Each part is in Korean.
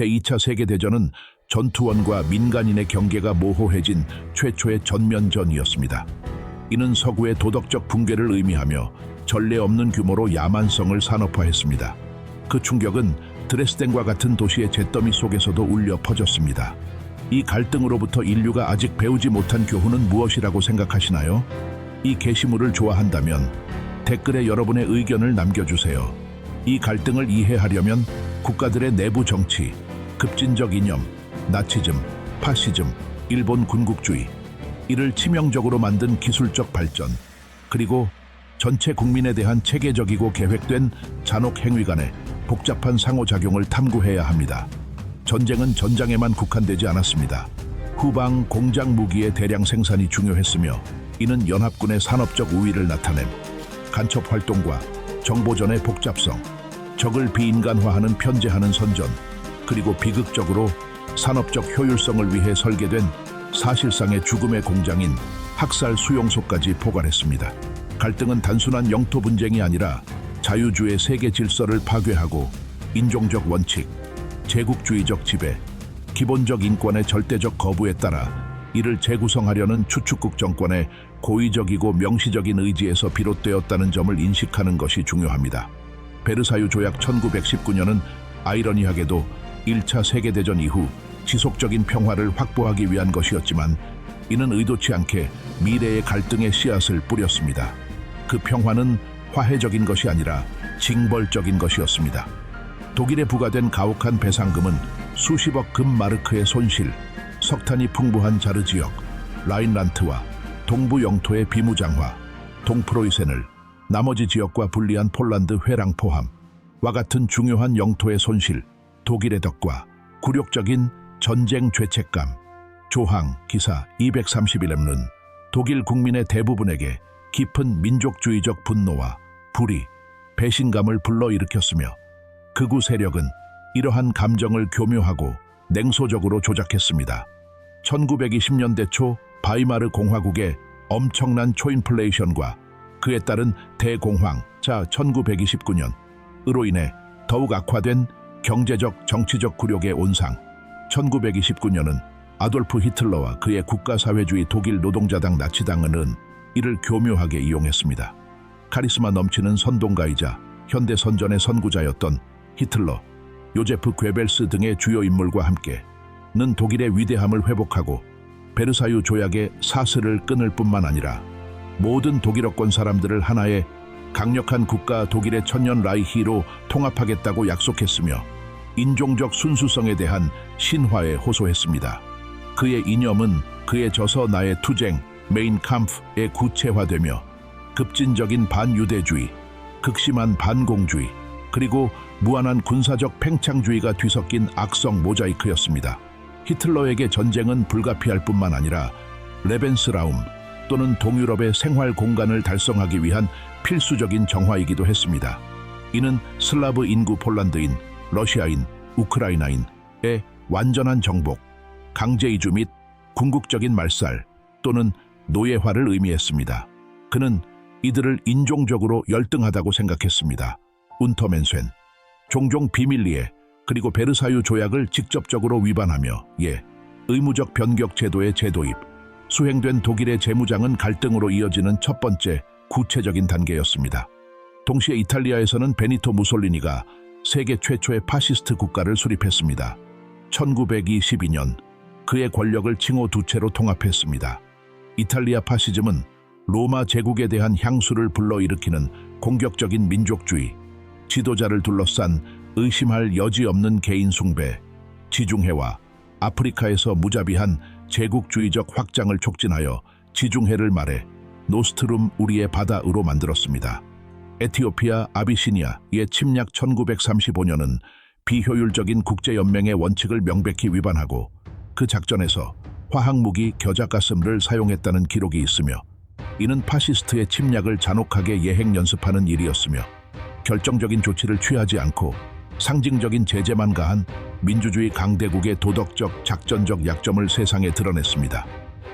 제2차 세계대전은 전투원과 민간인의 경계가 모호해진 최초의 전면전이었습니다. 이는 서구의 도덕적 붕괴를 의미하며 전례 없는 규모로 야만성을 산업화했습니다. 그 충격은 드레스덴과 같은 도시의 잿더미 속에서도 울려 퍼졌습니다. 이 갈등으로부터 인류가 아직 배우지 못한 교훈은 무엇이라고 생각하시나요? 이 게시물을 좋아한다면 댓글에 여러분의 의견을 남겨주세요. 이 갈등을 이해하려면 국가들의 내부 정치, 급진적 이념, 나치즘, 파시즘, 일본 군국주의, 이를 치명적으로 만든 기술적 발전, 그리고 전체 국민에 대한 체계적이고 계획된 잔혹 행위 간의 복잡한 상호작용을 탐구해야 합니다. 전쟁은 전장에만 국한되지 않았습니다. 후방 공장 무기의 대량 생산이 중요했으며 이는 연합군의 산업적 우위를 나타냄 간첩 활동과 정보전의 복잡성, 적을 비인간화하는 편제하는 선전, 그리고 비극적으로 산업적 효율성을 위해 설계된 사실상의 죽음의 공장인 학살 수용소까지 포괄했습니다. 갈등은 단순한 영토 분쟁이 아니라 자유주의 세계 질서를 파괴하고 인종적 원칙, 제국주의적 지배, 기본적 인권의 절대적 거부에 따라 이를 재구성하려는 추축국 정권의 고의적이고 명시적인 의지에서 비롯되었다는 점을 인식하는 것이 중요합니다. 베르사유 조약 1919년은 아이러니하게도 1차 세계대전 이후 지속적인 평화를 확보하기 위한 것이었지만 이는 의도치 않게 미래의 갈등의 씨앗을 뿌렸습니다. 그 평화는 화해적인 것이 아니라 징벌적인 것이었습니다. 독일에 부과된 가혹한 배상금은 수십억 금마르크의 손실, 석탄이 풍부한 자르 지역, 라인란트와 동부 영토의 비무장화, 동프로이센을 나머지 지역과 분리한 폴란드 회랑 포함, 와 같은 중요한 영토의 손실, 독일의 덕과 굴욕적인 전쟁 죄책감, 조항 기사 231em는 독일 국민의 대부분에게 깊은 민족주의적 분노와 불의, 배신감을 불러일으켰으며 극우 세력은 이러한 감정을 교묘하고 냉소적으로 조작했습니다. 1920년대 초 바이마르 공화국의 엄청난 초인플레이션과 그에 따른 대공황, 자 1929년으로 인해 더욱 악화된 경제적 정치적 굴욕의 온상. 1929년은 아돌프 히틀러와 그의 국가사회주의 독일 노동자당 나치당은 이를 교묘하게 이용했습니다. 카리스마 넘치는 선동가이자 현대 선전의 선구자였던 히틀러, 요제프 괴벨스 등의 주요 인물과 함께 는 독일의 위대함을 회복하고 베르사유 조약의 사슬을 끊을 뿐만 아니라 모든 독일어권 사람들을 하나의 강력한 국가 독일의 천년 라이히로 통합하겠다고 약속했으며 인종적 순수성에 대한 신화에 호소했습니다. 그의 이념은 그의 저서 나의 투쟁 메인 캄프에 구체화되며 급진적인 반유대주의, 극심한 반공주의, 그리고 무한한 군사적 팽창주의가 뒤섞인 악성 모자이크였습니다. 히틀러에게 전쟁은 불가피할 뿐만 아니라 레벤스라움 또는 동유럽의 생활 공간을 달성하기 위한 필수적인 정화이기도 했습니다. 이는 슬라브 인구 폴란드인, 러시아인, 우크라이나인의 완전한 정복, 강제 이주 및 궁극적인 말살 또는 노예화를 의미했습니다. 그는 이들을 인종적으로 열등하다고 생각했습니다. 운터맨센, 종종 비밀리에 그리고 베르사유 조약을 직접적으로 위반하며 예, 의무적 변격 제도의 제도입, 수행된 독일의 재무장은 갈등으로 이어지는 첫 번째 구체적인 단계였습니다. 동시에 이탈리아에서는 베니토 무솔리니가 세계 최초의 파시스트 국가를 수립했습니다. 1922년 그의 권력을 칭호 두 채로 통합했습니다. 이탈리아 파시즘은 로마 제국에 대한 향수를 불러일으키는 공격적인 민족주의, 지도자를 둘러싼 의심할 여지 없는 개인 숭배, 지중해와 아프리카에서 무자비한 제국주의적 확장을 촉진하여 지중해를 말해 노스트룸 우리의 바다으로 만들었습니다. 에티오피아 아비시니아의 침략 1935년은 비효율적인 국제연맹의 원칙을 명백히 위반하고 그 작전에서 화학무기 겨자가스를 사용했다는 기록이 있으며 이는 파시스트의 침략을 잔혹하게 예행 연습하는 일이었으며 결정적인 조치를 취하지 않고 상징적인 제재만 가한 민주주의 강대국의 도덕적 작전적 약점을 세상에 드러냈습니다.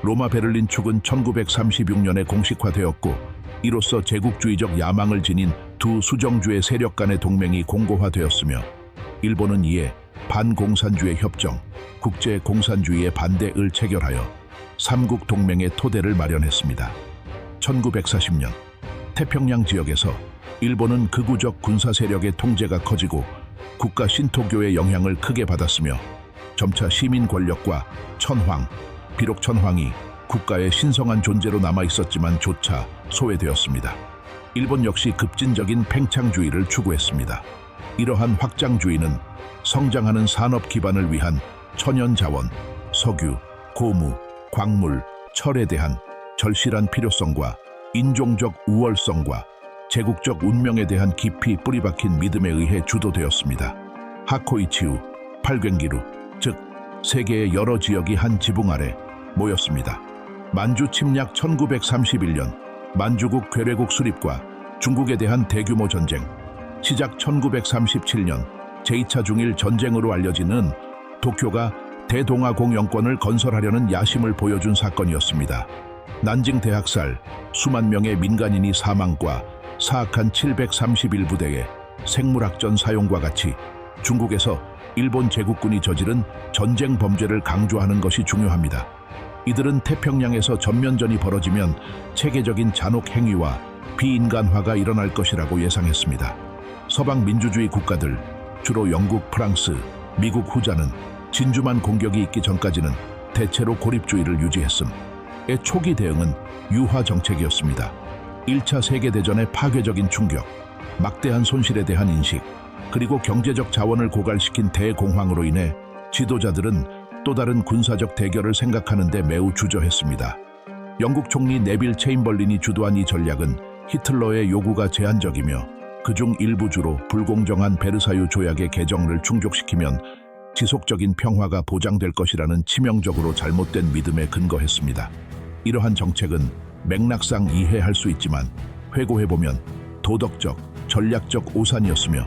로마 베를린 축은 1936년에 공식화되었고 이로써 제국주의적 야망을 지닌 두 수정주의 세력 간의 동맹이 공고화되었으며 일본은 이에 반공산주의 협정, 국제 공산주의의 반대을 체결하여 삼국 동맹의 토대를 마련했습니다. 1940년 태평양 지역에서 일본은 극우적 군사 세력의 통제가 커지고 국가 신토교의 영향을 크게 받았으며 점차 시민 권력과 천황, 비록 천황이 국가의 신성한 존재로 남아 있었지만 조차 소외되었습니다. 일본 역시 급진적인 팽창주의를 추구했습니다. 이러한 확장주의는 성장하는 산업 기반을 위한 천연 자원, 석유, 고무, 광물, 철에 대한 절실한 필요성과 인종적 우월성과 제국적 운명에 대한 깊이 뿌리박힌 믿음에 의해 주도되었습니다. 하코이치우, 팔괭기루, 즉 세계의 여러 지역이 한 지붕 아래 모였습니다. 만주 침략 1931년 만주국 괴뢰국 수립과 중국에 대한 대규모 전쟁, 시작 1937년 제2차 중일 전쟁으로 알려지는 도쿄가 대동아공 영권을 건설하려는 야심을 보여준 사건이었습니다. 난징 대학살, 수만 명의 민간인이 사망과 사악한 731부대의 생물학전 사용과 같이 중국에서 일본 제국군이 저지른 전쟁 범죄를 강조하는 것이 중요합니다. 이들은 태평양에서 전면전이 벌어지면 체계적인 잔혹 행위와 비인간화가 일어날 것이라고 예상했습니다. 서방 민주주의 국가들, 주로 영국, 프랑스, 미국 후자는 진주만 공격이 있기 전까지는 대체로 고립주의를 유지했음. 의 초기 대응은 유화 정책이었습니다. 1차 세계대전의 파괴적인 충격, 막대한 손실에 대한 인식, 그리고 경제적 자원을 고갈시킨 대공황으로 인해 지도자들은 또 다른 군사적 대결을 생각하는 데 매우 주저했습니다. 영국 총리 네빌 체인벌린이 주도한 이 전략은 히틀러의 요구가 제한적이며 그중 일부 주로 불공정한 베르사유 조약의 개정을 충족시키면 지속적인 평화가 보장될 것이라는 치명적으로 잘못된 믿음에 근거했습니다. 이러한 정책은 맥락상 이해할 수 있지만 회고해보면 도덕적, 전략적 오산이었으며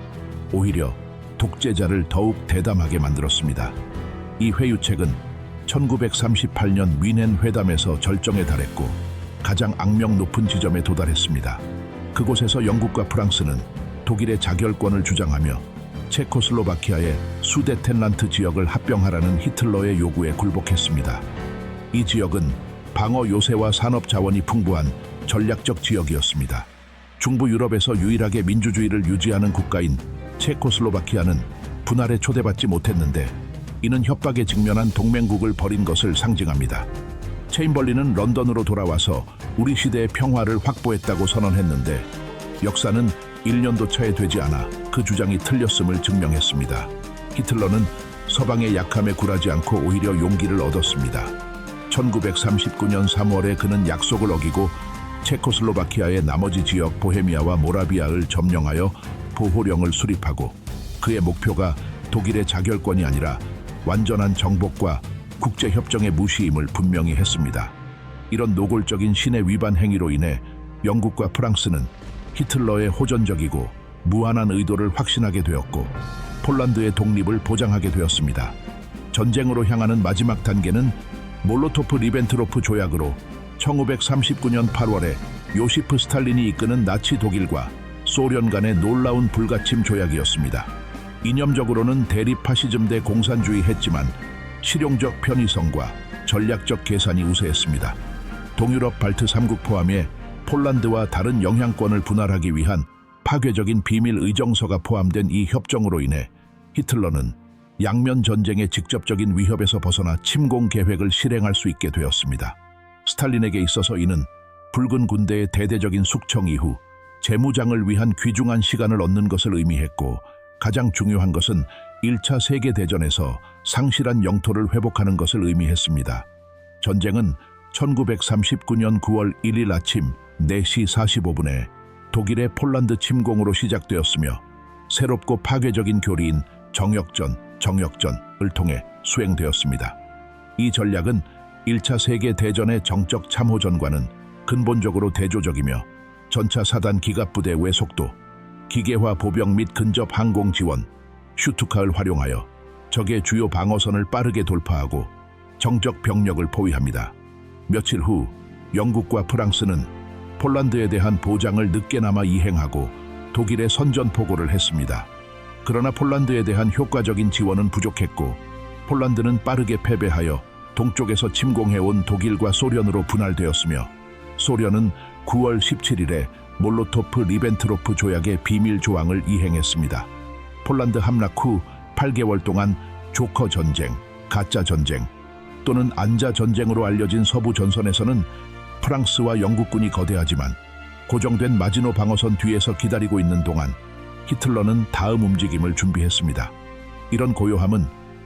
오히려 독재자를 더욱 대담하게 만들었습니다. 이 회유책은 1938년 위넨 회담에서 절정에 달했고 가장 악명 높은 지점에 도달했습니다. 그곳에서 영국과 프랑스는 독일의 자결권을 주장하며 체코슬로바키아의 수데텐란트 지역을 합병하라는 히틀러의 요구에 굴복했습니다. 이 지역은 방어 요새와 산업 자원이 풍부한 전략적 지역이었습니다. 중부 유럽에서 유일하게 민주주의를 유지하는 국가인 체코슬로바키아는 분할에 초대받지 못했는데 이는 협박에 직면한 동맹국을 벌인 것을 상징합니다. 체인벌리는 런던으로 돌아와서 우리 시대의 평화를 확보했다고 선언했는데 역사는 1년도 차에 되지 않아 그 주장이 틀렸음을 증명했습니다. 히틀러는 서방의 약함에 굴하지 않고 오히려 용기를 얻었습니다. 1939년 3월에 그는 약속을 어기고 체코슬로바키아의 나머지 지역 보헤미아와 모라비아를 점령하여 보호령을 수립하고 그의 목표가 독일의 자결권이 아니라 완전한 정복과 국제협정의 무시임을 분명히 했습니다. 이런 노골적인 신의 위반 행위로 인해 영국과 프랑스는 히틀러의 호전적이고 무한한 의도를 확신하게 되었고 폴란드의 독립을 보장하게 되었습니다. 전쟁으로 향하는 마지막 단계는 몰로토프 리벤트로프 조약으로 1939년 8월에 요시프 스탈린이 이끄는 나치 독일과 소련 간의 놀라운 불가침 조약이었습니다. 이념적으로는 대립 파시즘 대 공산주의 했지만 실용적 편의성과 전략적 계산이 우세했습니다. 동유럽 발트 3국 포함해 폴란드와 다른 영향권을 분할하기 위한 파괴적인 비밀 의정서가 포함된 이 협정으로 인해 히틀러는 양면 전쟁의 직접적인 위협에서 벗어나 침공 계획을 실행할 수 있게 되었습니다. 스탈린에게 있어서 이는 붉은 군대의 대대적인 숙청 이후 재무장을 위한 귀중한 시간을 얻는 것을 의미했고 가장 중요한 것은 1차 세계대전에서 상실한 영토를 회복하는 것을 의미했습니다. 전쟁은 1939년 9월 1일 아침 4시 45분에 독일의 폴란드 침공으로 시작되었으며 새롭고 파괴적인 교리인 정역전, 정역전을 통해 수행되었습니다. 이 전략은 1차 세계대전의 정적 참호전과는 근본적으로 대조적이며 전차 사단 기갑부대 외속도, 기계화 보병 및 근접 항공 지원, 슈투카를 활용하여 적의 주요 방어선을 빠르게 돌파하고 정적 병력을 포위합니다. 며칠 후 영국과 프랑스는 폴란드에 대한 보장을 늦게나마 이행하고 독일의 선전포고를 했습니다. 그러나 폴란드에 대한 효과적인 지원은 부족했고 폴란드는 빠르게 패배하여 동쪽에서 침공해온 독일과 소련으로 분할되었으며 소련은 9월 17일에 몰로토프 리벤트로프 조약의 비밀 조항을 이행했습니다. 폴란드 함락 후 8개월 동안 조커 전쟁, 가짜 전쟁 또는 안자 전쟁으로 알려진 서부 전선에서는 프랑스와 영국군이 거대하지만 고정된 마지노 방어선 뒤에서 기다리고 있는 동안 히틀러는 다음 움직임을 준비했습니다. 이런 고요함은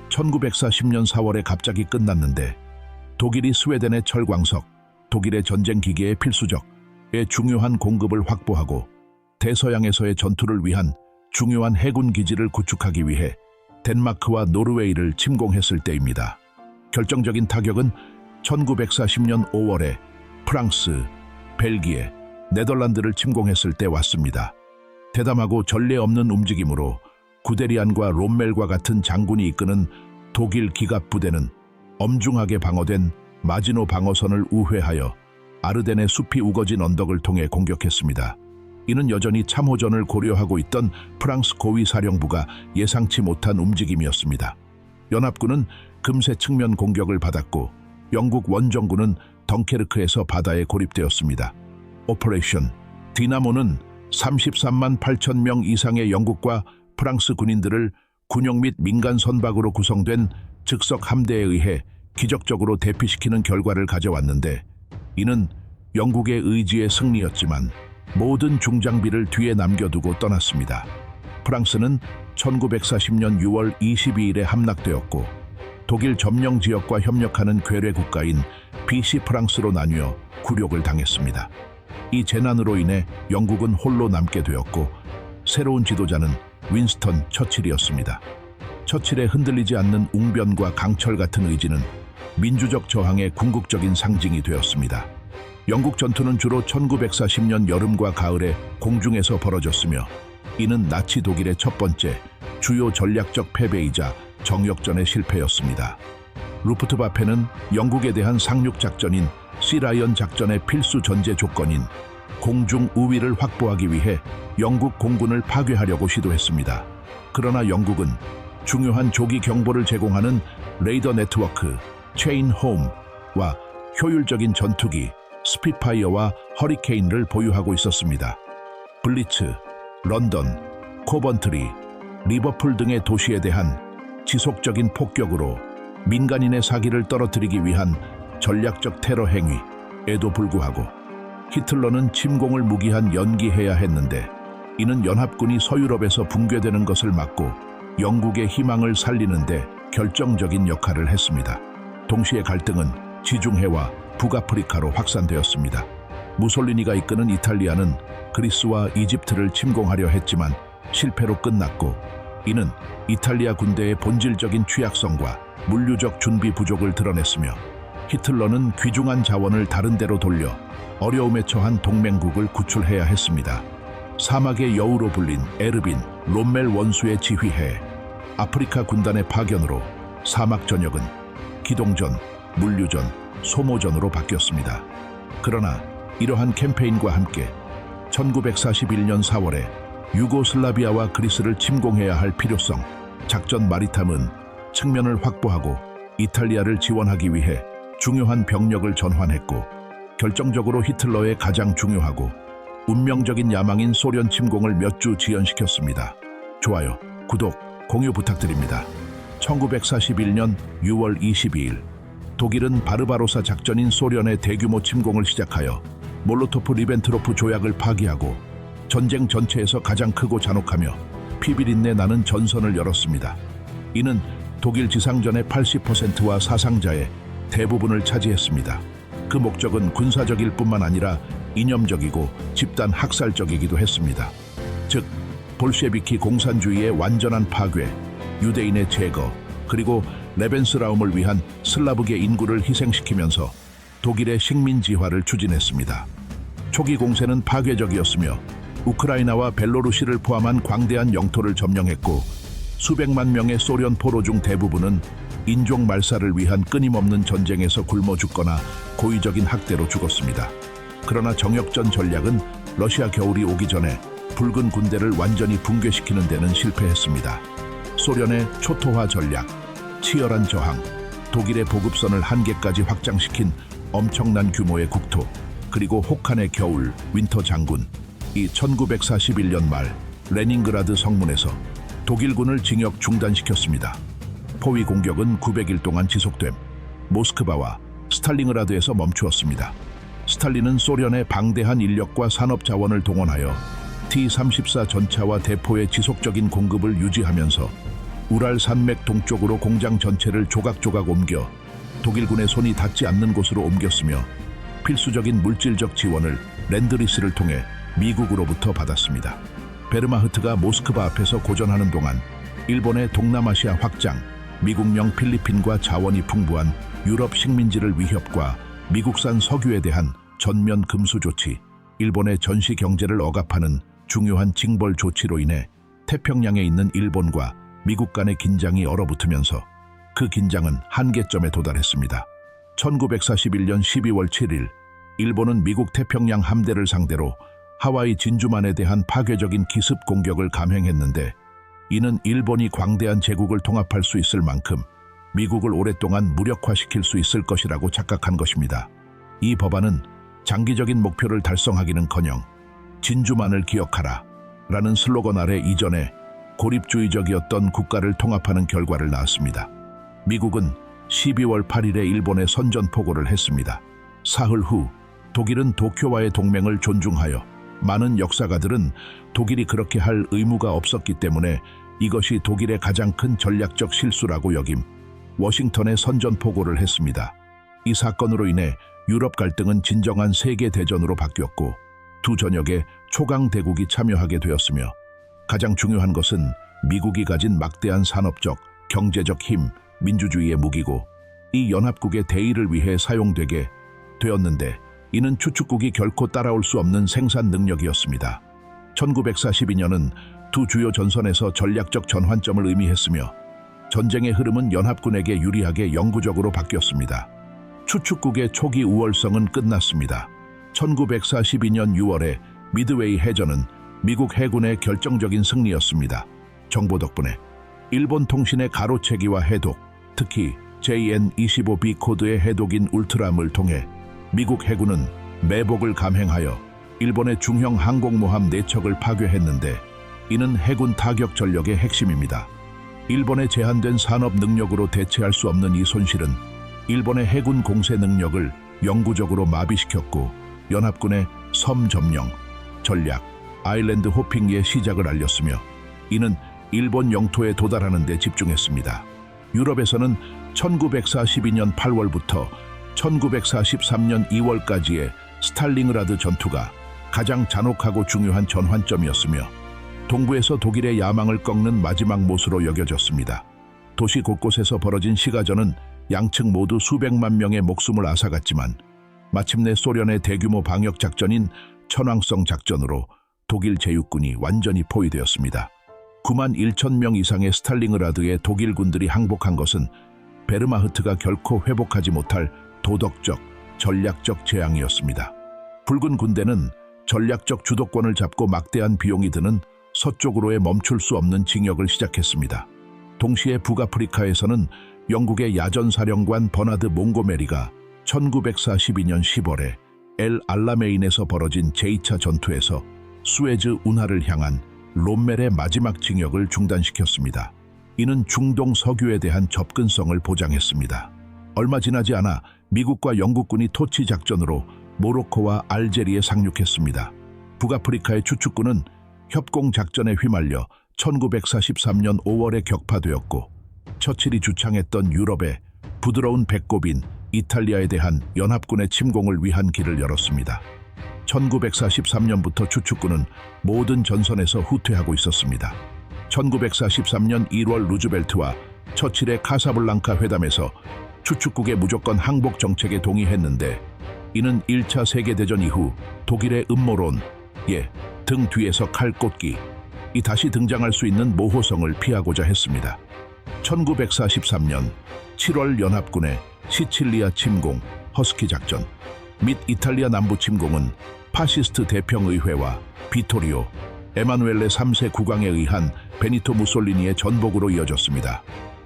1940년 4월에 갑자기 끝났는데 독일이 스웨덴의 철광석, 독일의 전쟁 기계의 필수적의 중요한 공급을 확보하고 대서양에서의 전투를 위한 중요한 해군 기지를 구축하기 위해 덴마크와 노르웨이를 침공했을 때입니다. 결정적인 타격은 1940년 5월에 프랑스, 벨기에, 네덜란드를 침공했을 때 왔습니다. 대담하고 전례 없는 움직임으로 구데리안과 롬멜과 같은 장군이 이끄는 독일 기갑 부대는 엄중하게 방어된 마지노 방어선을 우회하여 아르덴의 숲이 우거진 언덕을 통해 공격했습니다. 이는 여전히 참호전을 고려하고 있던 프랑스 고위 사령부가 예상치 못한 움직임이었습니다. 연합군은 금세 측면 공격을 받았고 영국 원정군은 덩케르크에서 바다에 고립되었습니다. 오퍼레이션 디나모는 33만 8천 명 이상의 영국과 프랑스 군인들을 군용 및 민간 선박으로 구성된 즉석 함대에 의해 기적적으로 대피시키는 결과를 가져왔는데 이는 영국의 의지의 승리였지만 모든 중장비를 뒤에 남겨두고 떠났습니다. 프랑스는 1940년 6월 22일에 함락되었고 독일 점령 지역과 협력하는 괴뢰 국가인 비시 프랑스로 나뉘어 굴욕을 당했습니다. 이 재난으로 인해 영국은 홀로 남게 되었고 새로운 지도자는 윈스턴 처칠이었습니다. 처칠의 흔들리지 않는 웅변과 강철 같은 의지는 민주적 저항의 궁극적인 상징이 되었습니다. 영국 전투는 주로 1940년 여름과 가을에 공중에서 벌어졌으며 이는 나치 독일의 첫 번째 주요 전략적 패배이자 정역전의 실패였습니다. 루프트바페는 영국에 대한 상륙 작전인 시라이언 작전의 필수 전제 조건인 공중 우위를 확보하기 위해 영국 공군을 파괴하려고 시도했습니다. 그러나 영국은 중요한 조기 경보를 제공하는 레이더 네트워크 체인 홈과 효율적인 전투기 스피파이어와 허리케인을 보유하고 있었습니다. 블리츠, 런던, 코번트리, 리버풀 등의 도시에 대한 지속적인 폭격으로 민간인의 사기를 떨어뜨리기 위한 전략적 테러 행위에도 불구하고 히틀러는 침공을 무기한 연기해야 했는데 이는 연합군이 서유럽에서 붕괴되는 것을 막고 영국의 희망을 살리는데 결정적인 역할을 했습니다. 동시에 갈등은 지중해와 북아프리카로 확산되었습니다. 무솔리니가 이끄는 이탈리아는 그리스와 이집트를 침공하려 했지만 실패로 끝났고 이는 이탈리아 군대의 본질적인 취약성과 물류적 준비 부족을 드러냈으며 히틀러는 귀중한 자원을 다른 데로 돌려 어려움에 처한 동맹국을 구출해야 했습니다. 사막의 여우로 불린 에르빈, 롬멜 원수의 지휘해 아프리카 군단의 파견으로 사막 전역은 기동전, 물류전, 소모전으로 바뀌었습니다. 그러나 이러한 캠페인과 함께 1941년 4월에 유고슬라비아와 그리스를 침공해야 할 필요성, 작전 마리탐은 측면을 확보하고 이탈리아를 지원하기 위해 중요한 병력을 전환했고 결정적으로 히틀러의 가장 중요하고 운명적인 야망인 소련 침공을 몇 주 지연시켰습니다. 좋아요, 구독, 공유 부탁드립니다. 1941년 6월 22일 독일은 바르바로사 작전인 소련의 대규모 침공을 시작하여 몰로토프 리벤트로프 조약을 파기하고 전쟁 전체에서 가장 크고 잔혹하며 피비린내 나는 전선을 열었습니다. 이는 독일 지상전의 80%와 사상자의 대부분을 차지했습니다. 그 목적은 군사적일 뿐만 아니라 이념적이고 집단 학살적이기도 했습니다. 즉, 볼셰비키 공산주의의 완전한 파괴, 유대인의 제거, 그리고 레벤스라움을 위한 슬라브계 인구를 희생시키면서 독일의 식민지화를 추진했습니다. 초기 공세는 파괴적이었으며 우크라이나와 벨로루시를 포함한 광대한 영토를 점령했고 수백만 명의 소련 포로 중 대부분은 인종 말살을 위한 끊임없는 전쟁에서 굶어 죽거나 고의적인 학대로 죽었습니다. 그러나 정역전 전략은 러시아 겨울이 오기 전에 붉은 군대를 완전히 붕괴시키는 데는 실패했습니다. 소련의 초토화 전략, 치열한 저항, 독일의 보급선을 한계까지 확장시킨 엄청난 규모의 국토, 그리고 혹한의 겨울, 윈터 장군, 이 1941년 말 레닌그라드 성문에서 독일군을 징역 중단시켰습니다. 포위 공격은 900일 동안 지속됨. 모스크바와 스탈링그라드에서 멈추었습니다. 스탈린은 소련의 방대한 인력과 산업 자원을 동원하여 T-34 전차와 대포의 지속적인 공급을 유지하면서 우랄 산맥 동쪽으로 공장 전체를 조각조각 옮겨 독일군의 손이 닿지 않는 곳으로 옮겼으며 필수적인 물질적 지원을 랜드리스를 통해 미국으로부터 받았습니다. 베르마흐트가 모스크바 앞에서 고전하는 동안 일본의 동남아시아 확장, 미국령 필리핀과 자원이 풍부한 유럽 식민지를 위협과 미국산 석유에 대한 전면 금수 조치, 일본의 전시 경제를 억압하는 중요한 징벌 조치로 인해 태평양에 있는 일본과 미국 간의 긴장이 얼어붙으면서 그 긴장은 한계점에 도달했습니다. 1941년 12월 7일 일본은 미국 태평양 함대를 상대로 하와이 진주만에 대한 파괴적인 기습 공격을 감행했는데 이는 일본이 광대한 제국을 통합할 수 있을 만큼 미국을 오랫동안 무력화시킬 수 있을 것이라고 착각한 것입니다. 이 법안은 장기적인 목표를 달성하기는커녕 진주만을 기억하라 라는 슬로건 아래 이전에 고립주의적이었던 국가를 통합하는 결과를 낳았습니다. 미국은 12월 8일에 일본에 선전포고를 했습니다. 사흘 후 독일은 도쿄와의 동맹을 존중하여 많은 역사가들은 독일이 그렇게 할 의무가 없었기 때문에 이것이 독일의 가장 큰 전략적 실수라고 여김 워싱턴에 선전포고를 했습니다. 이 사건으로 인해 유럽 갈등은 진정한 세계 대전으로 바뀌었고 두 전역에 초강 대국이 참여하게 되었으며 가장 중요한 것은 미국이 가진 막대한 산업적, 경제적 힘, 민주주의의 무기고 이 연합국의 대의를 위해 사용되게 되었는데 이는 추축국이 결코 따라올 수 없는 생산 능력이었습니다. 1942년은 두 주요 전선에서 전략적 전환점을 의미했으며 전쟁의 흐름은 연합군에게 유리하게 영구적으로 바뀌었습니다. 추축국의 초기 우월성은 끝났습니다. 1942년 6월에 미드웨이 해전은 미국 해군의 결정적인 승리였습니다. 정보 덕분에 일본 통신의 가로채기와 해독, 특히 JN-25B 코드의 해독인 울트람을 통해 미국 해군은 매복을 감행하여 일본의 중형 항공모함 4척을 파괴했는데 이는 해군 타격 전력의 핵심입니다. 일본의 제한된 산업 능력으로 대체할 수 없는 이 손실은 일본의 해군 공세 능력을 영구적으로 마비시켰고 연합군의 섬 점령, 전략, 아일랜드 호핑의 시작을 알렸으며 이는 일본 영토에 도달하는 데 집중했습니다. 유럽에서는 1942년 8월부터 1943년 2월까지의 스탈링그라드 전투가 가장 잔혹하고 중요한 전환점이었으며 동부에서 독일의 야망을 꺾는 마지막 못으로 여겨졌습니다. 도시 곳곳에서 벌어진 시가전은 양측 모두 수백만 명의 목숨을 앗아갔지만 마침내 소련의 대규모 방역 작전인 천왕성 작전으로 독일 제육군이 완전히 포위되었습니다. 9만 1천 명 이상의 스탈링그라드의 독일 군들이 항복한 것은 베르마흐트가 결코 회복하지 못할 도덕적, 전략적 재앙이었습니다. 붉은 군대는 전략적 주도권을 잡고 막대한 비용이 드는 서쪽으로의 멈출 수 없는 징역을 시작했습니다. 동시에 북아프리카에서는 영국의 야전사령관 버나드 몽고메리가 1942년 10월에 엘 알라메인에서 벌어진 제2차 전투에서 수에즈 운하를 향한 롬멜의 마지막 징역을 중단시켰습니다. 이는 중동 석유에 대한 접근성을 보장했습니다. 얼마 지나지 않아 미국과 영국군이 토치 작전으로 모로코와 알제리에 상륙했습니다. 북아프리카의 추축군은 협공 작전에 휘말려 1943년 5월에 격파되었고 처칠이 주창했던 유럽의 부드러운 배꼽인 이탈리아에 대한 연합군의 침공을 위한 길을 열었습니다. 1943년부터 추축군은 모든 전선에서 후퇴하고 있었습니다. 1943년 1월 루즈벨트와 처칠의 카사블랑카 회담에서 추축국의 무조건 항복 정책에 동의했는데 이는 1차 세계대전 이후 독일의 음모론, 예, 등 뒤에서 칼 꽂기, 이 다시 등장할 수 있는 모호성을 피하고자 했습니다. 1943년 7월 연합군의 시칠리아 침공, 허스키 작전 및 이탈리아 남부 침공은 파시스트 대평의회와 비토리오, 에마누엘레 3세 국왕에 의한 베니토 무솔리니의 전복으로 이어졌습니다.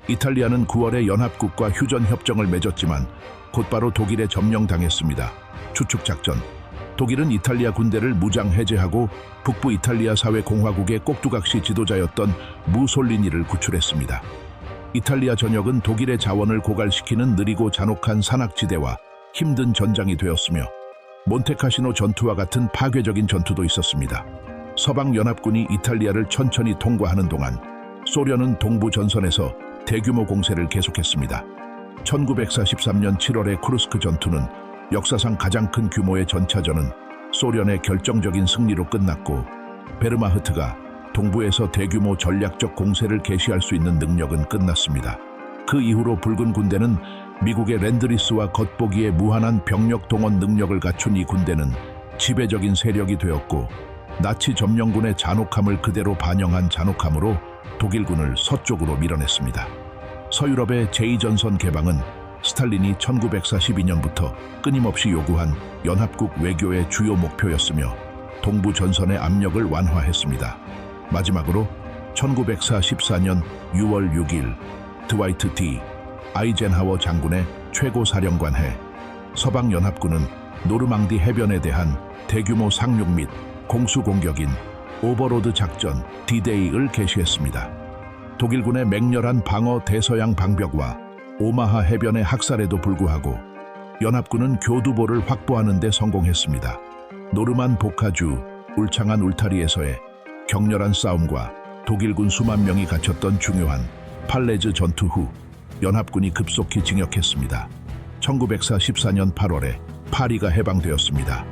이탈리아는 9월에 연합국과 휴전 협정을 맺었지만 곧바로 독일에 점령당했습니다. 추축 작전. 독일은 이탈리아 군대를 무장 해제하고 북부 이탈리아 사회 공화국의 꼭두각시 지도자였던 무솔리니를 구출했습니다. 이탈리아 전역은 독일의 자원을 고갈시키는 느리고 잔혹한 산악지대와 힘든 전장이 되었으며 몬테카시노 전투와 같은 파괴적인 전투도 있었습니다. 서방 연합군이 이탈리아를 천천히 통과하는 동안 소련은 동부 전선에서 대규모 공세를 계속했습니다. 1943년 7월의 쿠르스크 전투는 역사상 가장 큰 규모의 전차전은 소련의 결정적인 승리로 끝났고 베르마흐트가 동부에서 대규모 전략적 공세를 개시할 수 있는 능력은 끝났습니다. 그 이후로 붉은 군대는 미국의 랜드리스와 겉보기에 무한한 병력 동원 능력을 갖춘 이 군대는 지배적인 세력이 되었고 나치 점령군의 잔혹함을 그대로 반영한 잔혹함으로 독일군을 서쪽으로 밀어냈습니다. 서유럽의 제2전선 개방은 스탈린이 1942년부터 끊임없이 요구한 연합국 외교의 주요 목표였으며 동부 전선의 압력을 완화했습니다. 마지막으로 1944년 6월 6일 드와이트 D. 아이젠하워 장군의 최고 사령관해 서방 연합군은 노르망디 해변에 대한 대규모 상륙 및 공수 공격인 오버로드 작전 D-Day를 개시했습니다. 독일군의 맹렬한 방어 대서양 방벽과 오마하 해변의 학살에도 불구하고 연합군은 교두보를 확보하는 데 성공했습니다. 노르만 보카주 울창한 울타리에서의 격렬한 싸움과 독일군 수만 명이 갇혔던 중요한 팔레즈 전투 후 연합군이 급속히 진격했습니다. 1944년 8월에 파리가 해방되었습니다.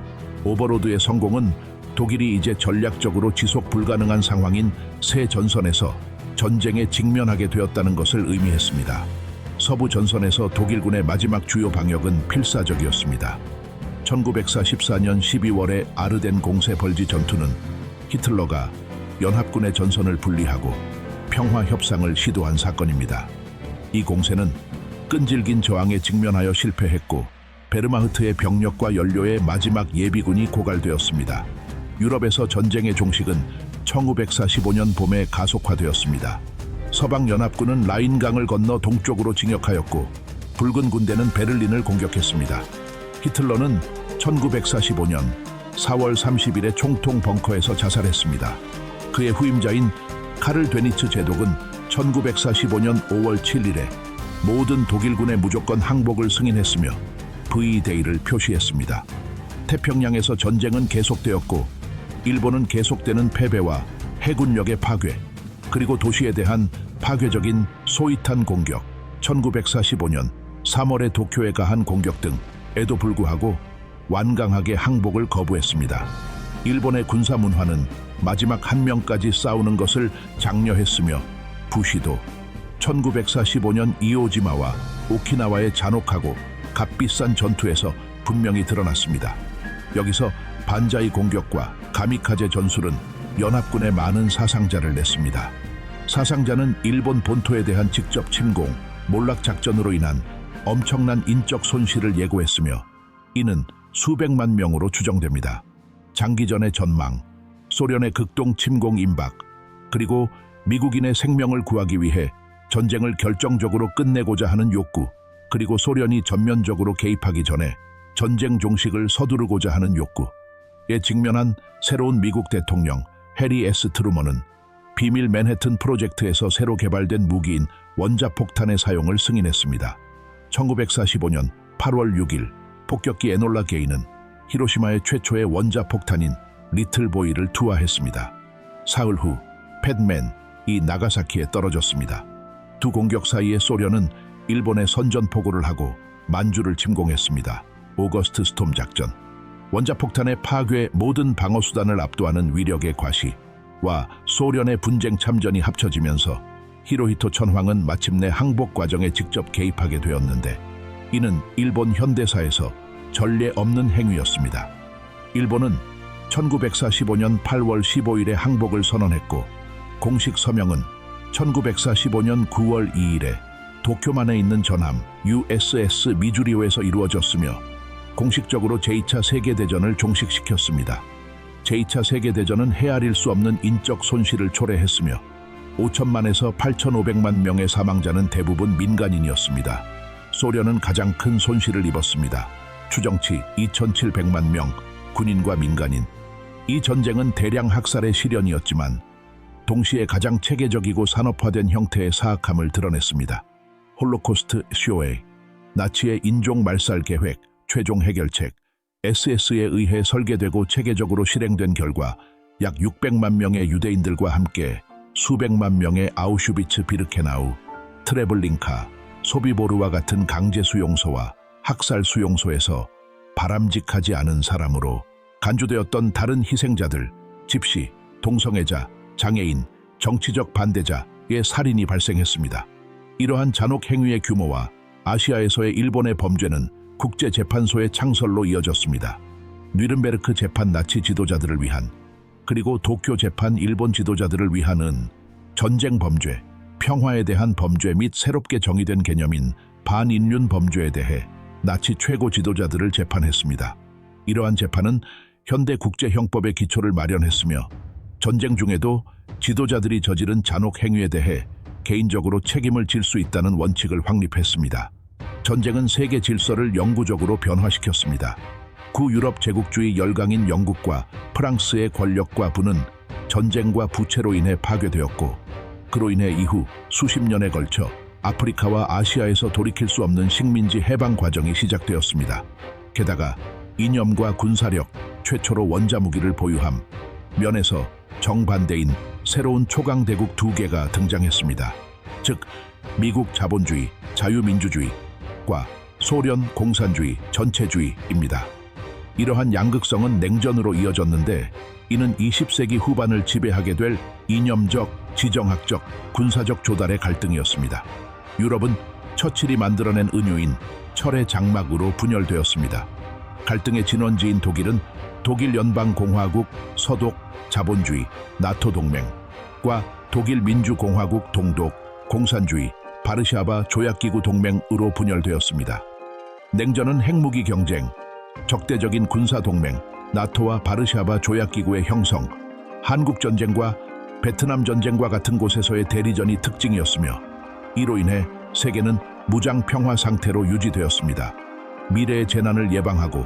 오버로드의 성공은 독일이 이제 전략적으로 지속 불가능한 상황인 새 전선에서 전쟁에 직면하게 되었다는 것을 의미했습니다. 서부 전선에서 독일군의 마지막 주요 방역은 필사적이었습니다. 1944년 12월의 아르덴 공세 벌지 전투는 히틀러가 연합군의 전선을 분리하고 평화 협상을 시도한 사건입니다. 이 공세는 끈질긴 저항에 직면하여 실패했고 베르마흐트의 병력과 연료의 마지막 예비군이 고갈되었습니다. 유럽에서 전쟁의 종식은 1945년 봄에 가속화되었습니다. 서방 연합군은 라인강을 건너 동쪽으로 진격하였고 붉은 군대는 베를린을 공격했습니다. 히틀러는 1945년 4월 30일에 총통 벙커에서 자살했습니다. 그의 후임자인 카를 데니츠 제독은 1945년 5월 7일에 모든 독일군의 무조건 항복을 승인했으며 V-Day를 표시했습니다. 태평양에서 전쟁은 계속되었고 일본은 계속되는 패배와 해군력의 파괴 그리고 도시에 대한 파괴적인 소이탄 공격 1945년 3월에 도쿄에 가한 공격 등에도 불구하고 완강하게 항복을 거부했습니다. 일본의 군사 문화는 마지막 한 명까지 싸우는 것을 장려했으며 부시도 1945년 이오지마와 오키나와의 잔혹하고 값비싼 전투에서 분명히 드러났습니다. 여기서 반자이 공격과 가미카제 전술은 연합군에 많은 사상자를 냈습니다. 사상자는 일본 본토에 대한 직접 침공, 몰락 작전으로 인한 엄청난 인적 손실을 예고했으며 이는 수백만 명으로 추정됩니다. 장기전의 전망, 소련의 극동 침공 임박, 그리고 미국인의 생명을 구하기 위해 전쟁을 결정적으로 끝내고자 하는 욕구, 그리고 소련이 전면적으로 개입하기 전에 전쟁 종식을 서두르고자 하는 욕구 에 직면한 새로운 미국 대통령 해리 에스 트루먼은 비밀 맨해튼 프로젝트에서 새로 개발된 무기인 원자폭탄의 사용을 승인했습니다. 1945년 8월 6일 폭격기 에놀라 게이는 히로시마의 최초의 원자폭탄인 리틀보이를 투하했습니다. 사흘 후 팻맨이 나가사키에 떨어졌습니다. 두 공격 사이에 소련은 일본에 선전포고를 하고 만주를 침공했습니다. 오거스트 스톰 작전. 원자폭탄의 파괴 모든 방어 수단을 압도하는 위력의 과시와 소련의 분쟁 참전이 합쳐지면서 히로히토 천황은 마침내 항복 과정에 직접 개입하게 되었는데 이는 일본 현대사에서 전례 없는 행위였습니다. 일본은 1945년 8월 15일에 항복을 선언했고 공식 서명은 1945년 9월 2일에 도쿄만에 있는 전함 USS 미주리오에서 이루어졌으며 공식적으로 제2차 세계대전을 종식시켰습니다. 제2차 세계대전은 헤아릴 수 없는 인적 손실을 초래했으며 5천만에서 8,500만 명의 사망자는 대부분 민간인이었습니다. 소련은 가장 큰 손실을 입었습니다. 추정치 2,700만 명, 군인과 민간인. 이 전쟁은 대량 학살의 실현이었지만 동시에 가장 체계적이고 산업화된 형태의 사악함을 드러냈습니다. 홀로코스트 쇼웨이, 나치의 인종 말살 계획, 최종 해결책, SS에 의해 설계되고 체계적으로 실행된 결과 약 600만 명의 유대인들과 함께 수백만 명의 아우슈비츠 비르케나우, 트레블링카, 소비보르와 같은 강제 수용소와 학살 수용소에서 바람직하지 않은 사람으로 간주되었던 다른 희생자들, 집시, 동성애자, 장애인, 정치적 반대자의 살인이 발생했습니다. 이러한 잔혹 행위의 규모와 아시아에서의 일본의 범죄는 국제재판소의 창설로 이어졌습니다. 뉘른베르크 재판 나치 지도자들을 위한 그리고 도쿄 재판 일본 지도자들을 위한은 전쟁 범죄, 평화에 대한 범죄 및 새롭게 정의된 개념인 반인륜 범죄에 대해 나치 최고 지도자들을 재판했습니다. 이러한 재판은 현대 국제형법의 기초를 마련했으며 전쟁 중에도 지도자들이 저지른 잔혹 행위에 대해 개인적으로 책임을 질 수 있다는 원칙을 확립했습니다. 전쟁은 세계 질서를 영구적으로 변화시켰습니다. 구유럽 제국주의 열강인 영국과 프랑스의 권력과 부는 전쟁과 부채로 인해 파괴되었고 그로 인해 이후 수십 년에 걸쳐 아프리카와 아시아에서 돌이킬 수 없는 식민지 해방 과정이 시작되었습니다. 게다가 이념과 군사력, 최초로 원자무기를 보유함, 면에서 정반대인 새로운 초강대국 두 개가 등장했습니다. 즉, 미국 자본주의, 자유민주주의 과 소련 공산주의, 전체주의입니다. 이러한 양극성은 냉전으로 이어졌는데 이는 20세기 후반을 지배하게 될 이념적, 지정학적, 군사적 조달의 갈등이었습니다. 유럽은 처칠이 만들어낸 은유인 철의 장막으로 분열되었습니다. 갈등의 진원지인 독일은 독일 연방공화국 서독 자본주의 나토 동맹과 독일 민주공화국 동독 공산주의 바르샤바 조약기구 동맹으로 분열되었습니다. 냉전은 핵무기 경쟁, 적대적인 군사 동맹, 나토와 바르샤바 조약기구의 형성, 한국 전쟁과 베트남 전쟁과 같은 곳에서의 대리전이 특징이었으며 이로 인해 세계는 무장 평화 상태로 유지되었습니다. 미래의 재난을 예방하고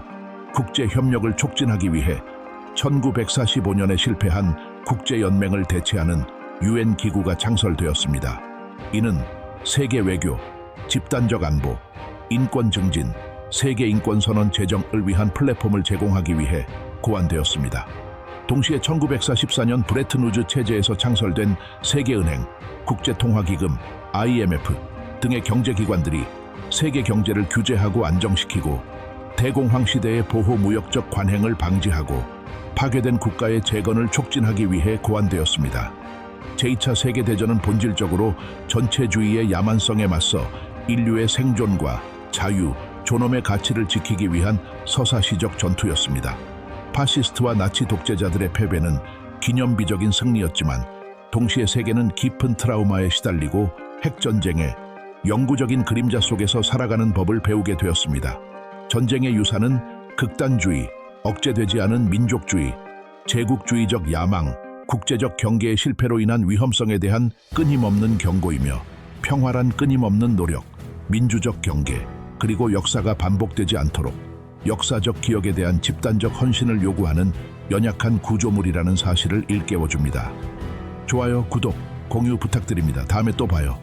국제 협력을 촉진하기 위해 1945년에 실패한 국제 연맹을 대체하는 유엔 기구가 창설되었습니다. 이는 세계 외교, 집단적 안보, 인권 증진, 세계 인권 선언 제정을 위한 플랫폼을 제공하기 위해 고안되었습니다. 동시에 1944년 브레튼 우즈 체제에서 창설된 세계은행, 국제통화기금, IMF 등의 경제기관들이 세계 경제를 규제하고 안정시키고 대공황 시대의 보호 무역적 관행을 방지하고 파괴된 국가의 재건을 촉진하기 위해 고안되었습니다. 제2차 세계대전은 본질적으로 전체주의의 야만성에 맞서 인류의 생존과 자유, 존엄의 가치를 지키기 위한 서사시적 전투였습니다. 파시스트와 나치 독재자들의 패배는 기념비적인 승리였지만 동시에 세계는 깊은 트라우마에 시달리고 핵전쟁의 영구적인 그림자 속에서 살아가는 법을 배우게 되었습니다. 전쟁의 유산은 극단주의, 억제되지 않은 민족주의, 제국주의적 야망, 국제적 경계의 실패로 인한 위험성에 대한 끊임없는 경고이며 평화란 끊임없는 노력, 민주적 경계, 그리고 역사가 반복되지 않도록 역사적 기억에 대한 집단적 헌신을 요구하는 연약한 구조물이라는 사실을 일깨워줍니다. 좋아요, 구독, 공유 부탁드립니다. 다음에 또 봐요.